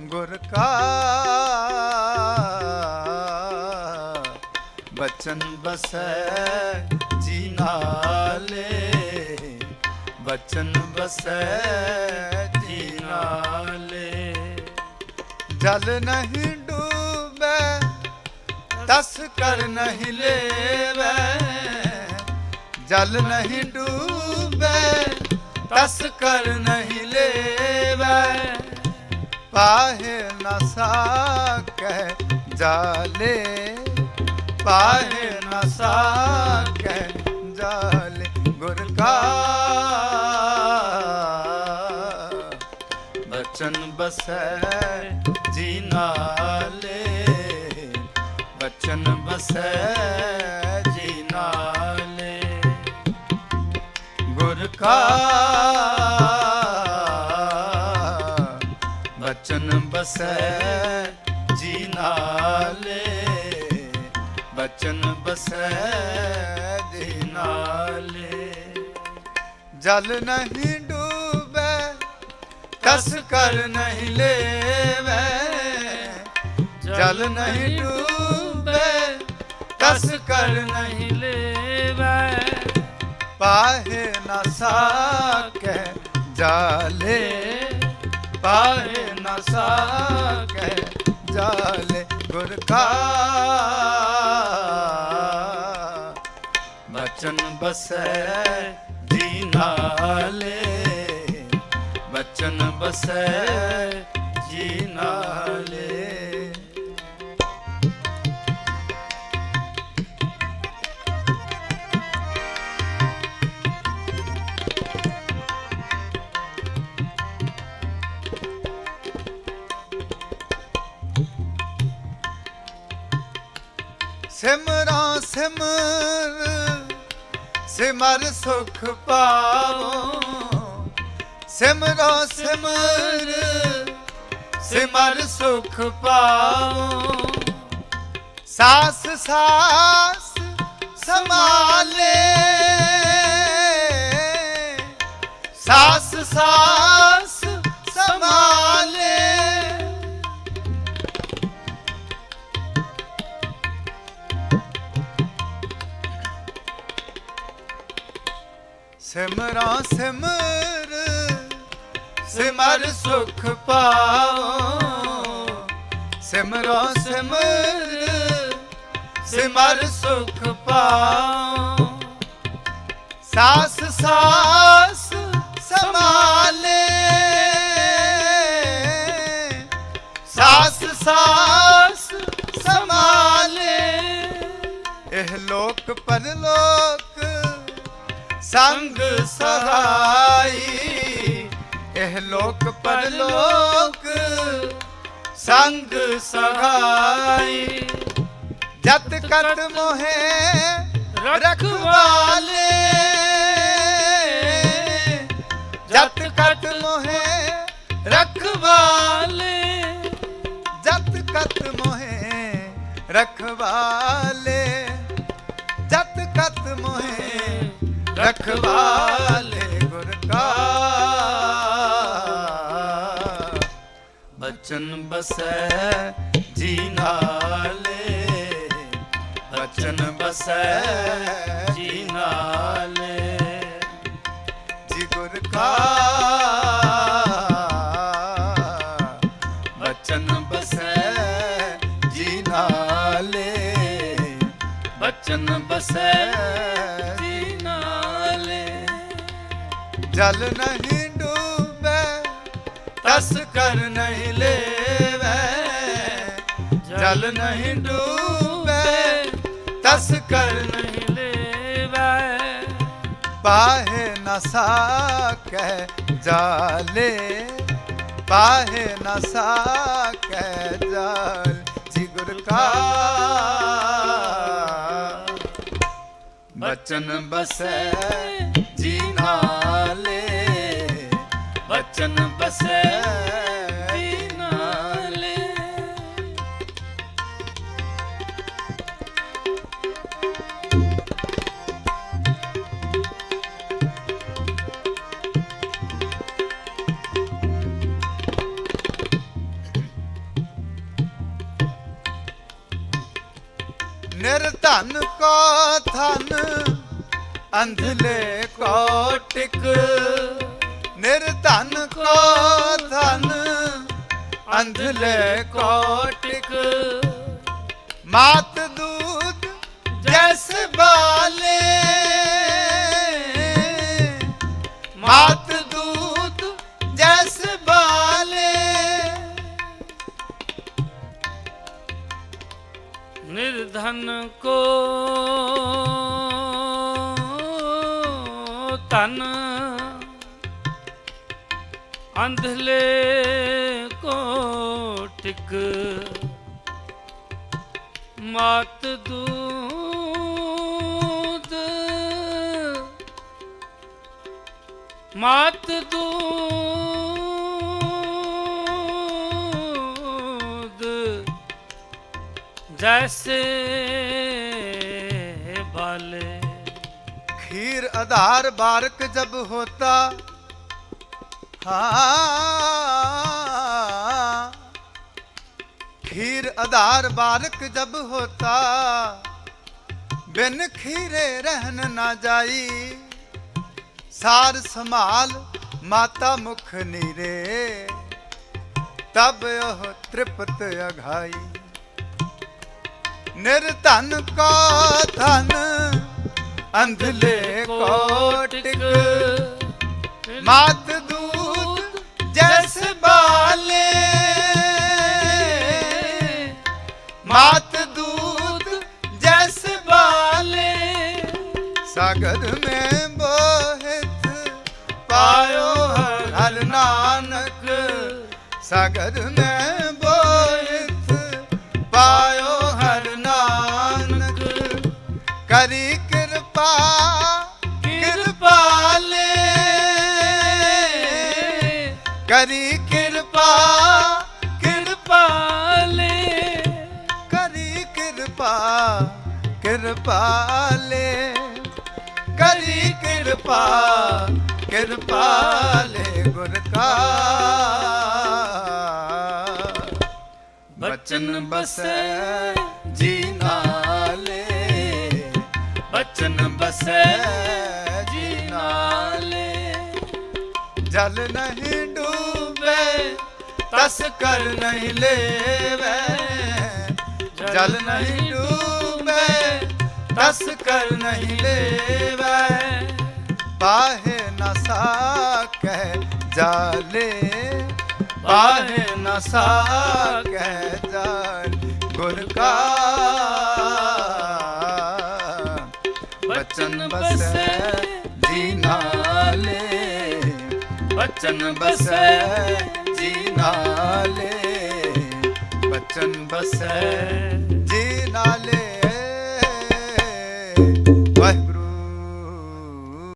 ਗੁਰ ਕਾ ਬਚਨ ਬਸੈ ਜੀ ਨਾਲੇ ਬਚਨ ਬਸੈ ਜੀ ਨਾਲੇ ਜਲ ਨਹੀਂ ਡੂਬੈ ਤਸ ਕਰ ਨਹੀਂ ਲੇਵੈ ਜਲ ਨਹੀਂ ਡੂਬੈ ਤਸ ਕਰ ਨਹੀਂ ਲੇਵੈ ਪਾਹੇ ਨ ਸਾਕੈ ਜਾਲੇ ਪਾਹੇ ਨ ਸਾਕੈ ਜਾਲੇ ਗੁਰ ਕਾ ਬਚਨ ਬਸੈ ਜੀ ਨਾਲੇ ਬਚਨ ਬਸੈ ਜੀ ਨਾਲੇ ਗੁਰ ਕਾ ਬਸੈ ਜੀ ਨਾਲੇ, ਬਚਨ ਬਸੈ ਜੀ ਨਾਲੇ। ਜਲ ਨਹੀਂ ਡੂਬੈ, ਕਸ ਕਰ ਨਹੀਂ ਲੇਵੈ। ਜਲ ਨਹੀਂ ਡੂਬੈ, ਕਸ ਕਰ ਨਹੀਂ ਲੇਵੈ। ਪਾਹੇ ਨਾ ਸਾਕੈ ਜਾਲੇ, ਪਾਹੇ ਸਾਕੈ ਜਾਲੇ ਗੁਰ ਕਾ ਬਚਨ ਬਸੈ ਜੀ ਨਾਲੇ। ਬਚਨ ਬਸੈ ਜੀ ਨਾਲੇ ਸਿਮਰਾਂ ਸਿਮਰ ਸਿਮਰ ਸੁਖ ਪਾਵੋ। ਸਿਮਰੋ ਸਿਮਰ ਸਿਮਰ ਸੁਖ ਪਾਵੋ। ਸਾਸ ਸਾਸ ਸਮਾਲੇ ਸਾਸ ਸਾਸ ਸਿਮਰਾਂ ਸਿਮਰ ਸਿਮਰ ਸੁਖ ਪਾਓ। ਸਿਮਰਾਂ ਸਿਮਰ ਸਿਮਰ ਸੁਖ ਪਾਓ। ਸਾਸ ਸਾਸ ਸਮਾਲੇ ਸਾਸ ਸਾਸ ਸਮਾਲੇ ਇਹ ਲੋਕ ਪਰਲੋਕ ਸੰਗ ਸਹਾਈ। ਇਹ ਲੋਕ ਪਰਲੋਕ ਸੰਗ ਸਹਾਈ। ਜਤ ਕਟ ਮੋਹੇ ਰਖਵਾਲੇ ਜਤ ਕਟ ਮੋਹੇ ਰਖਵਾਲੇ ਜਤ ਕਤ ਮੋਹੇ ਰਖਵਾਲੇ ਜਤ ਕਤ ਮੋਹੇ ਰਖਵਾਲੇ ਗੁਰ ਕਾ ਬਚਨ ਬਸੈ ਜੀ ਨਾਲੇ ਬਚਨ ਬਸੈ ਜੀ ਨਾਲੇ ਜੀ ਗੁਰ ਕਾ ਬਚਨ ਬਸੈ ਜੀ ਨਾਲੇ ਬਚਨ ਬਸੈ ਜਲ ਨਹੀਂ ਡੂਬੇ ਤਸ ਕਰ ਨਹੀਂ ਲੇਵੈ। ਜਲ ਨਹੀਂ ਡੂਬੈ ਤਸ ਕਰ ਨਹੀਂ ਨਹੀਂ ਲੇਵੈ। ਪਾਹੇ ਨ ਸਾਕੈ ਜਾਲੇ, ਪਾਹੇ ਨ ਸਾਕੈ ਜਾਲ ਜੀ ਕਾ। ਬਚਨ ਬਸੈ ਜੀ ਨਾਲੇ ਬਚਨ ਬਸੈ ਨਿਰਧਨ ਕੋ ਧਨ ਅੰਧਲੇ ਕੋ ਟਿਕ। ਨਿਰਧਨ ਕੋ ਧਨ ਅੰਧਲੇ ਕੋਟਿਕ ਮਾਤ ਦੂਤ ਜੈਸ ਬਾਲੇ। ਮਾਤ ਦੂਤ ਜੈਸ ਬਾਲੇ। ਨਿਰਧਨ ਕੋ ਅੰਧਲੇ ਕੋਟਿਕ ਮਤ ਦੂਦ ਮਤ ਦੂਦ ਜੈਸੇ ਬਲ ਖੀਰ ਆਧਾਰ ਬਾਰਕ ਜਬ ਹੋਤਾ हाँ खीर आधार बालक जब होता बिन खीरे रहन ना जाई सार संभाल माता मुख नीरे तब यह तृप्त अघाई निर्धन को धन अंधले को टिक मात ਮਾਤ ਦੂਤ ਜੈਸ ਬਾਲੇ, ਸਾਗਰ ਮੈਂ ਬੋਹਿਤ ਪਾਇਓ ਹਰ ਨਾਨਕ। ਸਾਗਰ ਮੈਂ ਬੋਹਿਤ ਪਾਇਓ ਹਰ ਨਾਨਕ। ਕਰੀ ਕਿਰਪਾ ਕਿਰਪਾਲੇ ਕਰੀ ਕਿਰਪਾਲੇ ਕਰੀ ਕਿਰਪਾ ਕਿਰਪਾਲੇ ਗੁਰ ਕਾ ਬਚਨ ਬਸੈ ਜੀ ਨਾਲੇ ਬਚਨ ਬਸੈ ਜੀ ਨਾਲੇ ਜਲ ਨਹੀਂ ਡੂਬੇ ਤਸ ਕਰ ਨਹੀਂ ਲੇਵੇ ਜਲ ਨਹੀਂ ਡੂਬੇ ਤਸ ਕਰ ਨਹੀਂ ਲੇਵੇ। ਪਾਹੇ ਨਾ ਸਾਕੈ ਜਾਲੇ। ਪਾਹੇ ਨਾ ਸਾਕੈ ਜਾਲ। ਗੁਰ ਕਾ ਬਚਨ ਬਸੈ ਜੀ ਨਾਲੇ। ਬਚਨ ਬਸੈ ਜੀ ਨਾਲੇ। ਬਚਨ ਬਸੈ ਜੀ ਨਾਲੇ।